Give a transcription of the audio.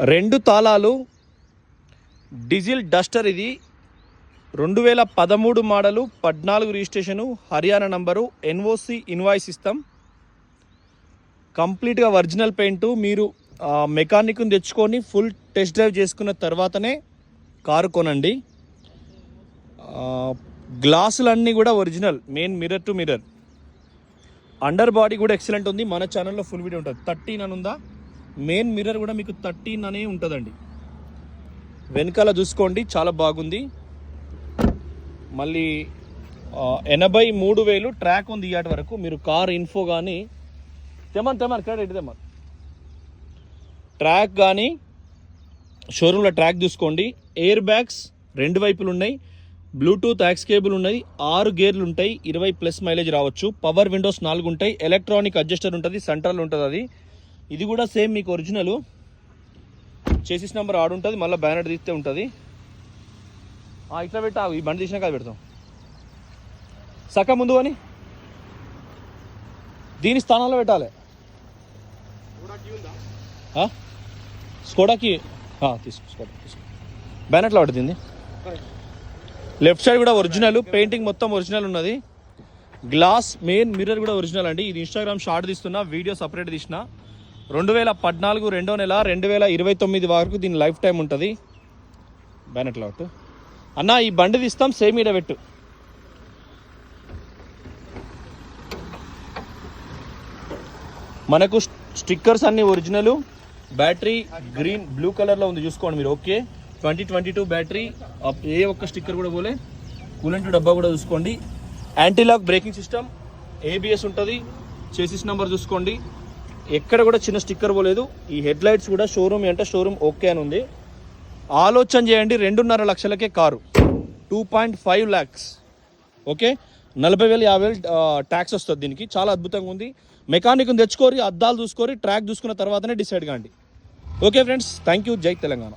రెండు తాళాలు diesel Duster ఇది. రెండు వేల పదమూడు మోడలు పద్నాలుగు registration Haryana number NOC invoice ఇస్తాం కంప్లీట్గా ఒరిజినల్ పెయింట్ మీరు మెకానిక్ని తెచ్చుకొని ఫుల్ టెస్ట్ డ్రైవ్ చేసుకున్న తర్వాతనే కారు కొనండి. గ్లాసులన్నీ కూడా original main mirror to mirror. Under body కూడా ఎక్సలెంట్ ఉంది. మన ఛానల్లో ఫుల్ వీడియో ఉంటుంది. థర్టీన్ అని ఉందా? మెయిన్ మిర్రర్ కూడా మీకు థర్టీన్ అనే ఉంటుందండి. వెనకాల చూసుకోండి చాలా బాగుంది. మళ్ళీ ఎనభై మూడు వేలు ట్రాక్ ఉంది ఇయాటి వరకు. మీరు కార్ ఇన్ఫో కానీ తెమ్మని తెమ్మని క్రెడిట్ తెమ్మని. ట్రాక్ కానీ షోరూంలో ట్రాక్ చూసుకోండి. ఎయిర్ బ్యాగ్స్ రెండు వైపులు ఉన్నాయి. బ్లూటూత్ యాక్స్ కేబుల్ ఉన్నది. ఆరు గేర్లు ఉంటాయి. ఇరవై ప్లస్ మైలేజ్ రావచ్చు. పవర్ విండోస్ నాలుగు ఉంటాయి. ఎలక్ట్రానిక్ అడ్జస్టర్ ఉంటుంది. సెంట్రల్ ఉంటుంది అది. ఇది కూడా సేమ్ మీకు ఒరిజినల్ చేసిస్ నెంబర్ ఆడు ఉంటుంది మళ్ళీ బ్యానర్ తీస్తే ఉంటుంది. ఇట్లా పెట్టా ఈ బండి తీసినాక అది పెడతాం. సక్క ముందు అని? దీని స్థానంలో పెట్టాలి. స్కోడాకి తీసుకో స్కోడా తీసుకో. బ్యానెట్లో పడుతుంది లెఫ్ట్ సైడ్ కూడా ఒరిజినల్ పెయింటింగ్ మొత్తం ఒరిజినల్ ఉన్నది. గ్లాస్ మెయిన్ మిర్రర్ కూడా ఒరిజినల్ అండి. ఇది ఇన్స్టాగ్రామ్ షార్ట్ తీస్తున్నా వీడియో సపరేట్ తీసిన. రెండు వేల పద్నాలుగు రెండో నెల రెండు వేల ఇరవై తొమ్మిది వరకు దీని లైఫ్ టైం ఉంటుంది. బ్యానెట్ లాట్ అన్న ఈ బండి తీస్తాం సేమ్ ఈడ పెట్టు. మనకు స్టిక్కర్స్ అన్ని ఒరిజినల్. బ్యాటరీ గ్రీన్ బ్లూ కలర్లో ఉంది చూసుకోండి మీరు okay? Twenty twenty two battery up- ఏ ఒక్క స్టిక్కర్ కూడా పోలే. కూలెంట్ డబ్బా కూడా చూసుకోండి. యాంటీలాక్ బ్రేకింగ్ సిస్టమ్ ఏబిఎస్ ఉంటుంది. చేసిస్ నెంబర్ చూసుకోండి. ఎక్కడ కూడా చిన్న స్టిక్కర్ పోలేదు. ఈ హెడ్ లైట్స్ కూడా షోరూమ్ అంటే షోరూమ్ ఓకే అని ఉంది. ఆలోచన చేయండి రెండున్నర లక్షలకే car. Two point five lakhs okay? నలభై వేలు యాభై వేలు ట్యాక్స్ వస్తుంది దీనికి. చాలా అద్భుతంగా ఉంది. మెకానిక్ని తెచ్చుకోరి అద్దాలు చూసుకొని ట్రాక్ చూసుకున్న తర్వాతనే డిసైడ్ కాండి. ఓకే ఫ్రెండ్స్ థ్యాంక్ యూ జై తెలంగాణ.